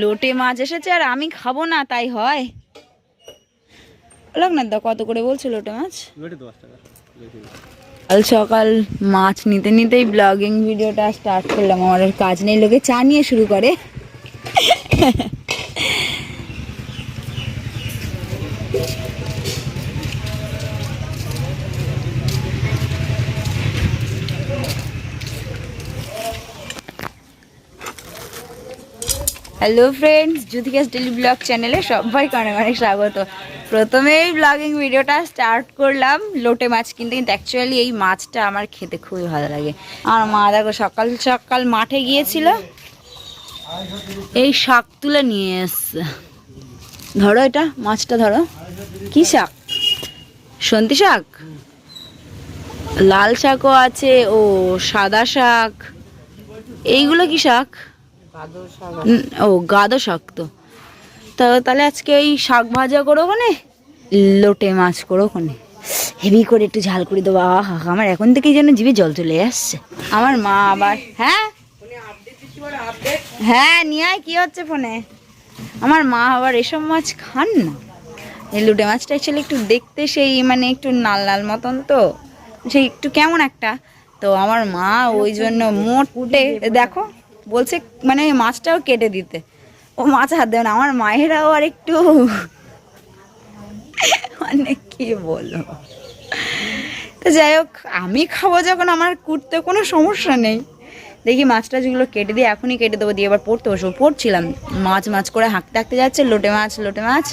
লোটে মাছ এসেছে আর আমি খাব না তাই হয়। না দা কত করে বলছে লোটে মাছ। কাল সকাল মাছ নিতে নিতেই ব্লগিং ভিডিওটা স্টার্ট করলাম আমার কাজ নেই লোকে চা নিয়ে শুরু করে। Hello friends Jyotika's daily blog চ্যানেলে সবাইকে অনেক অনেক স্বাগত। প্রথমেই ব্লগিং ভিডিওটা স্টার্ট করলাম। লোটে মাছ কিনতে, কিন্তু অ্যাকচুয়ালি এই মাছটা আমার খেতে খুবই ভালো লাগে। আমার মা, দেখো, সকাল সকাল মাঠে গিয়েছিল। এই শাক তুলে নিয়ে এসছে। ধরো এটা, মাছটা ধরো। কি শাক? সন্তি শাক? লাল শাকও আছে, ও সাদা শাক। এইগুলো কি শাক? ও গাদো শাক তো। তাহলে আজকে এই শাক ভাজা করো কোনে লোটে মাছ করো কোনে হেভি করে একটু ঝাল করে দেবো আহা, আমার এখন থেকেই যেন জিভে জল চলে আসছে। আমার মা আবার হ্যাঁ? হ্যাঁ নিয়ে কি হচ্ছে ফোনে? আমার মা আবার এসব মাছ খান না। এই লুটে মাছটা অ্যাকচুয়ালি একটু দেখতে সেই মানে একটু নাল লাল মতন তো। সেই একটু কেমন একটা। তো আমার মা ওই জন্য মোট মোটে দেখো বলছে মানে মাছটাও কেটে দিতে। ও মাছ হাত দেবে না, আমার মায়েরাও আর একটু মানে কি বলো তো যাই হোক, আমি খাব যখন, আমার কুটতে কোনো সমস্যা নেই। দেখি মাছটা যেগুলো কেটে দিয়ে এখনই কেটে দেবো, দিয়ে এবার পড়তে বসবো। পড়ছিলাম, মাছ মাছ করে হাঁকতে হাঁকতে যাচ্ছে, লোটে মাছ লোটে মাছ।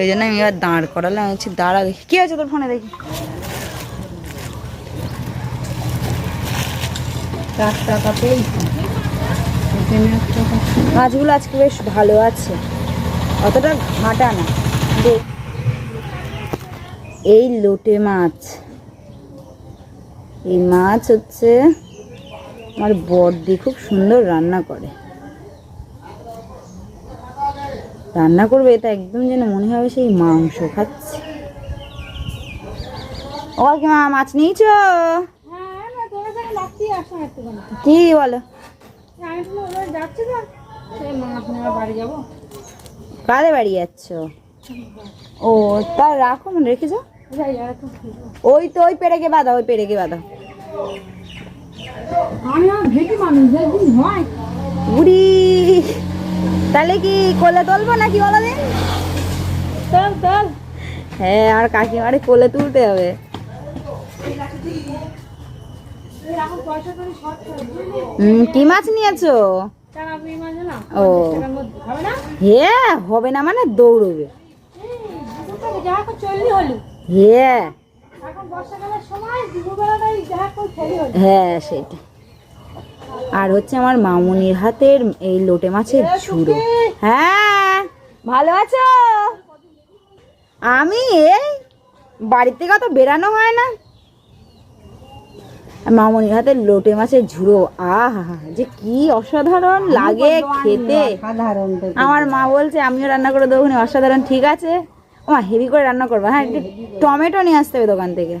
ওই জন্য আমি এবার দাঁড় করালাম বলছি, দাঁড়া দেখি। কী আছে তোর ফোনে দেখি? টাকা পেয়েছি মাছগুলো আজকে বেশ ভালো আছে। অতটা ঘাটা না। এই লোটে মাছ। এই মাছ হচ্ছে আমার বড়দি খুব সুন্দর রান্না করে। রান্না করবে এটা একদম যেন মনে হবে সেই মাংস খাচ্ছে। ও কি মা মাছ নিয়েছ? কি বলো? কারে বাড়ি যাচ্ছ? ও তা রাখো মনে রেখে যাও। ওই তো ওই পেরেকে বাঁধা ওই পেরেকে বাঁধা। বুড়ি তাহলে কি কোলে তুলবো নাকি বলো দিন? চল চল হ্যাঁ আর কাকিমারে কোলে তুলতে হবে। কি মাছ নিয়েছো? ও। হ্যাঁ হবে না? মানে দৌড়বে। হ্যাঁ হ্যাঁ সেটা। আর হচ্ছে আমার মামুনির হাতের এই লোটে মাছের ঝুড়ো। হ্যাঁ ভালো আছো? আমি এই বাড়ির থেকে অত বেরানো হয় না? মামুনির হাতের লোটে মাছের ঝুড়ো। আহা যে কি অসাধারণ লাগে খেতে। আমার মা বলছে আমিও রান্না করে দেবো নি, অসাধারণ ঠিক আছে? ও মা হেভি করে রান্না করব। হ্যাঁ একটু টমেটো নিয়ে আসতে হবে দোকান থেকে।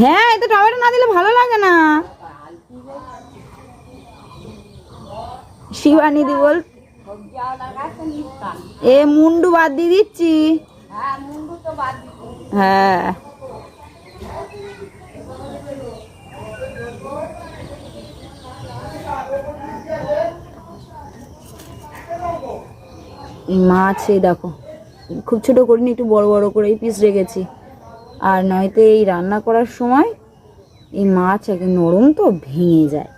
হ্যাঁ এতে টমেটো না দিলে ভালো লাগে না। শিবানিদি বল এ মুন্ডু বাদ দিয়ে দিচ্ছি। হ্যাঁ। মাছ এই দেখো। খুব ছোট করিনি, একটু বড় বড় করে এই পিস রেখেছি। আর নয়তো এই রান্না করার সময় এই মাছ একদম নরম তো ভেঙে যায়।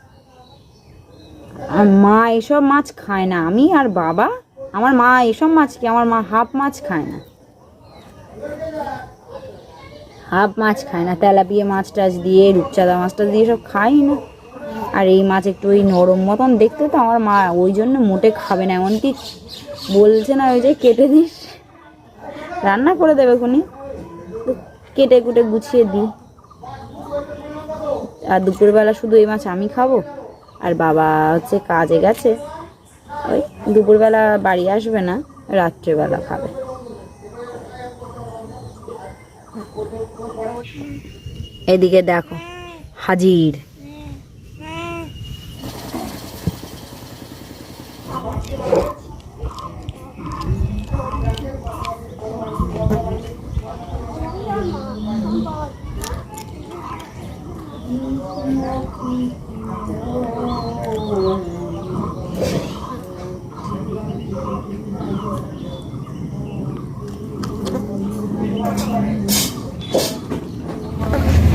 আর মা এসব মাছ খায় না। আমি আর বাবা, আমার মা এসব মাছ কি, আমার মা হাফ মাছ খায় না। হাফ মাছ খায় না, তেলাপিয়া মাছ টাছ দিয়ে, রূপচাঁদা মাছ টাছ দিয়ে সব খাই না। আর এই মাছ একটু ওই নরম মতন দেখতে তো আমার মা ওই জন্য মোটে খাবে না, এমনকি বলছে না ওই যে কেটে দিস। রান্না করে দেবে খুনি। কেটে কুটে গুছিয়ে দিই। আর দুপুরবেলা শুধু এই মাছ আমি খাব, আর বাবা হচ্ছে কাজে গেছে। ওই দুপুরবেলা বাড়ি আসবে না, রাত্রেবেলা খাবে। এদিকে দেখো, হাজির।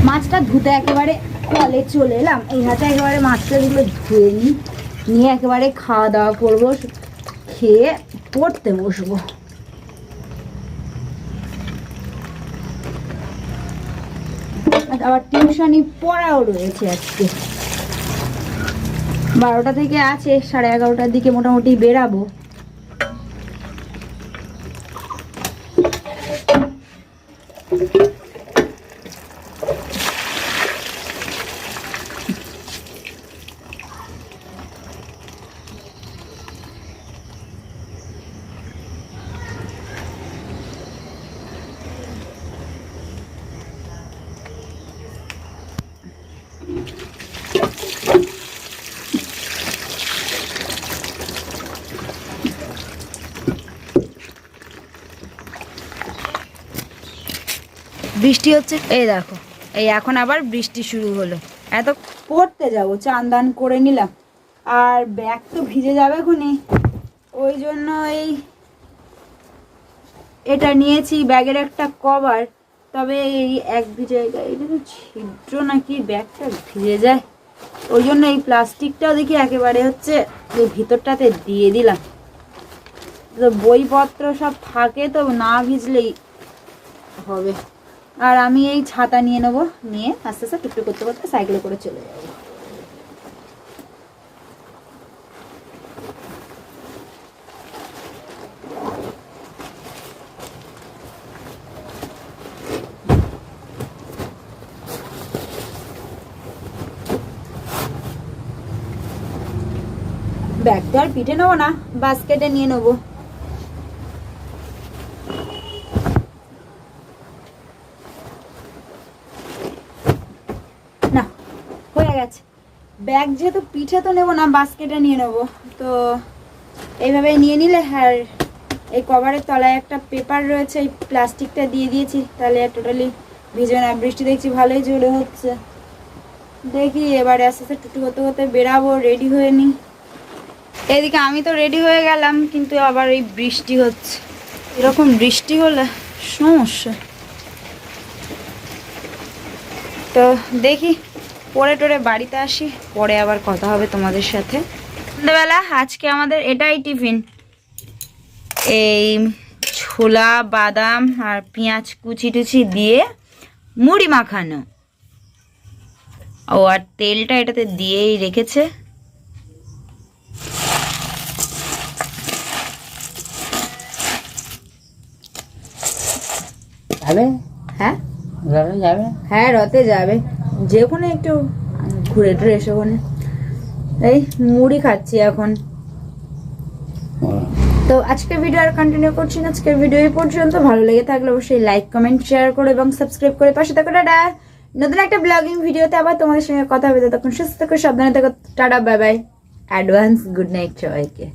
মাছটা ধুতে একেবারে কলে চলে এলাম। এই হাতে একেবারে মাছটা যেগুলো ধুয়ে নিই। নিয়ে একেবারে খাওয়া দাওয়া করব, খেয়ে পড়তে বসবো। আবার টিউশনি পড়াও রয়েছে আজকে। বারোটা থেকে আছে, সাড়ে এগারোটার দিকে মোটামুটি বেরাবো। বৃষ্টি হচ্ছে। এই দেখো, এই এখন আবার বৃষ্টি শুরু হলো। এত পড়তে যাব চান দান করে নিলাম। আর ব্যাগ তো ভিজে যাবে খুনি। ওই জন্য এই এটা নিয়েছি, ব্যাগের একটা কভার। তবে এই এক দু জায়গায় এটা তো ছিদ্র নাকি ব্যাগটা ভিজে যায়। ওই জন্য এই প্লাস্টিকটাও দেখি একেবারে হচ্ছে ভিতরটাতে দিয়ে দিলাম। তো বইপত্র সব থাকে তো না ভিজলেই হবে। আর আমি এই ছাতা নিয়ে নেব, নিয়ে আস্তে আস্তে টুকটুক করতে করতে সাইকেলে করে চলে যাব। ব্যাগ তো আর পিঠে নেব না, বাস্কেটে নিয়ে নেব। না, হয়ে গেছে। ব্যাগ যেহেতু পিঠে তো নেব না, বাস্কেটে নিয়ে নেব। তো এইভাবে নিয়ে নিলে, আর এই কভারের তলায় একটা পেপার রয়েছে, এই প্লাস্টিকটা দিয়ে দিয়েছি, তাহলে টোটালি ভিজবে না। বৃষ্টি দেখছি ভালোই জোরে হচ্ছে। দেখি এবারে আস্তে আস্তে টুটু হতে হতে বেরাবো রেডি হয়ে নিই। এদিকে আমি তো রেডি হয়ে গেলাম, কিন্তু আবার এই বৃষ্টি হচ্ছে। এরকম বৃষ্টি হলে সমস্যা। তো দেখি পরে টোরে বাড়িতে আসি পরে আবার কথা হবে তোমাদের সাথে। সন্ধ্যাবেলা আজকে আমাদের এটাই টিফিন। এই ছোলা বাদাম আর পেঁয়াজ কুচি টুচি দিয়ে মুড়ি মাখানো। ও আর তেলটা এটাতে দিয়েই রেখেছে। হ্যাঁ? যাবে হ্যাঁ রথে যাবে। যে কোনো একটু ঘুরে টুরে এসে ওখানে। এই মুড়ি খাচ্ছি এখন। তো আজকের ভিডিও আর কন্টিনিউ করছি না। আজকের ভিডিও এই পর্যন্ত। ভালো লেগে থাকলে অবশ্যই লাইক কমেন্ট শেয়ার করো এবং সাবস্ক্রাইব করে পাশে থাকো। টাটা! নতুন একটা ব্লগিং ভিডিওতে আবার তোমাদের সঙ্গে কথা হবে। তখন সুস্থ থাকো সাবধানে থাকো। Tata bye bye advance good night সবাইকে।